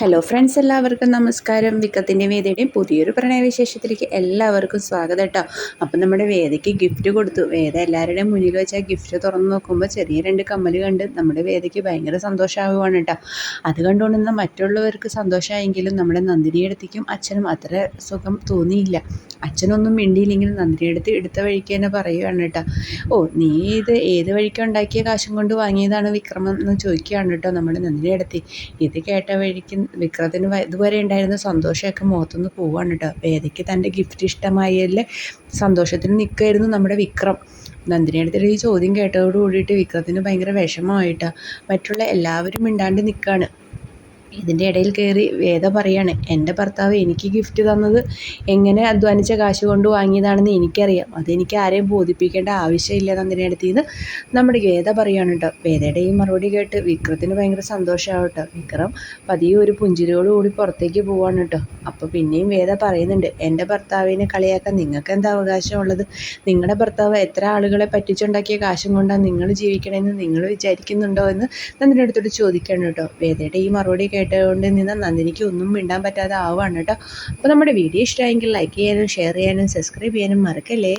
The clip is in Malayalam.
ഹലോ ഫ്രണ്ട്സ് എല്ലാവർക്കും നമസ്കാരം. വിക്കത്തിന്റെ വേദിയുടെ പുതിയൊരു പ്രണയവിശേഷത്തിലേക്ക് എല്ലാവർക്കും സ്വാഗതം കേട്ടോ അപ്പം നമ്മുടെ വേദയ്ക്ക് ഗിഫ്റ്റ് കൊടുത്തു. വേദ എല്ലാവരുടെയും മുന്നിൽ വെച്ച് ആ ഗിഫ്റ്റ് തുറന്ന് നോക്കുമ്പോൾ ചെറിയ രണ്ട് കമ്മൽ കണ്ട് നമ്മുടെ വേദയ്ക്ക് ഭയങ്കര സന്തോഷമാവുകയാണ് കേട്ടോ അത് കണ്ടുകൊണ്ടിരുന്ന മറ്റുള്ളവർക്ക് സന്തോഷമായെങ്കിലും നമ്മുടെ നന്ദിനിയെടുത്തേക്കും അച്ഛനും അത്ര സുഖം തോന്നിയില്ല. അച്ഛനൊന്നും മിണ്ടിയില്ലെങ്കിലും നന്ദിനിയെടുത്ത് എടുത്ത വഴിക്ക് തന്നെ പറയുകയാണ് കേട്ടോ ഓ നീ ഇത് ഏത് വഴിക്ക് ഉണ്ടാക്കിയ കാശും കൊണ്ട് വാങ്ങിയതാണ് വിക്രമം എന്ന് ചോദിക്കുകയാണ് കേട്ടോ നമ്മുടെ നന്ദിനിയെടുത്തി ഇത് കേട്ട വഴിക്ക് വിക്രത്തിന് ഇതുവരെ ഉണ്ടായിരുന്ന സന്തോഷമൊക്കെ മുഖത്തുനിന്ന് പോവാണ് കേട്ടോ. വേദയ്ക്ക് തന്റെ ഗിഫ്റ്റ് ഇഷ്ടമായല്ലേ സന്തോഷത്തിന് നിൽക്കുമായിരുന്നു നമ്മുടെ വിക്രം. നന്ദിനിയുടെ ഈ ചോദ്യം കേട്ടതോട് കൂടിയിട്ട് വിക്രത്തിന് ഭയങ്കര വിഷമമായിട്ടാണ് മറ്റുള്ള എല്ലാവരും മിണ്ടാണ്ട് നിൽക്കുകയാണ് ഇതിന്റെ ഇടയിൽ കയറി വേദ പറയാണ് എന്റെ ഭർത്താവ് എനിക്ക് ഗിഫ്റ്റ് തന്നത് എങ്ങനെ അധ്വാനിച്ച കാശ് കൊണ്ട് വാങ്ങിയതാണെന്ന് എനിക്കറിയാം. അതെനിക്ക് ആരെയും ബോധിപ്പിക്കേണ്ട ആവശ്യമില്ല നന്ദിനി അടുത്തിന്ന് നമ്മുടെ വേദ പറയാണ് കേട്ടോ വേദയുടെ ഈ മറുപടി കേട്ട് വിക്രത്തിന് ഭയങ്കര സന്തോഷമാവും കേട്ടോ വിക്രം പതിയെ ഒരു പുഞ്ചിരിയോട് കൂടി പുറത്തേക്ക് പോവാണ് കേട്ടോ അപ്പോൾ പിന്നെയും വേദ പറയുന്നുണ്ട് എന്റെ ഭർത്താവിനെ കളിയാക്കാൻ നിങ്ങൾക്ക് എന്താ അവകാശമുള്ളത്? നിങ്ങളുടെ ഭർത്താവ് എത്ര ആളുകളെ പറ്റിച്ചുണ്ടാക്കിയ കാശും കൊണ്ടാണ് നിങ്ങൾ ജീവിക്കണമെന്ന് നിങ്ങൾ വിചാരിക്കുന്നുണ്ടോ എന്ന് നന്ദിനടുത്തോട്ട് ചോദിക്കണം കേട്ടോ വേദയുടെ ഈ മറുപടി കേട്ടുകൊണ്ട് നിന്ന് നന്ദിനിക്ക് ഒന്നും മിണ്ടാൻ പറ്റാതെ ആവുകയാണ് കേട്ടോ. അപ്പോൾ നമ്മുടെ വീഡിയോ ഇഷ്ടമായെങ്കിൽ ലൈക്ക് ചെയ്യാനും ഷെയർ ചെയ്യാനും സബ്സ്ക്രൈബ് ചെയ്യാനും മറക്കല്ലേ?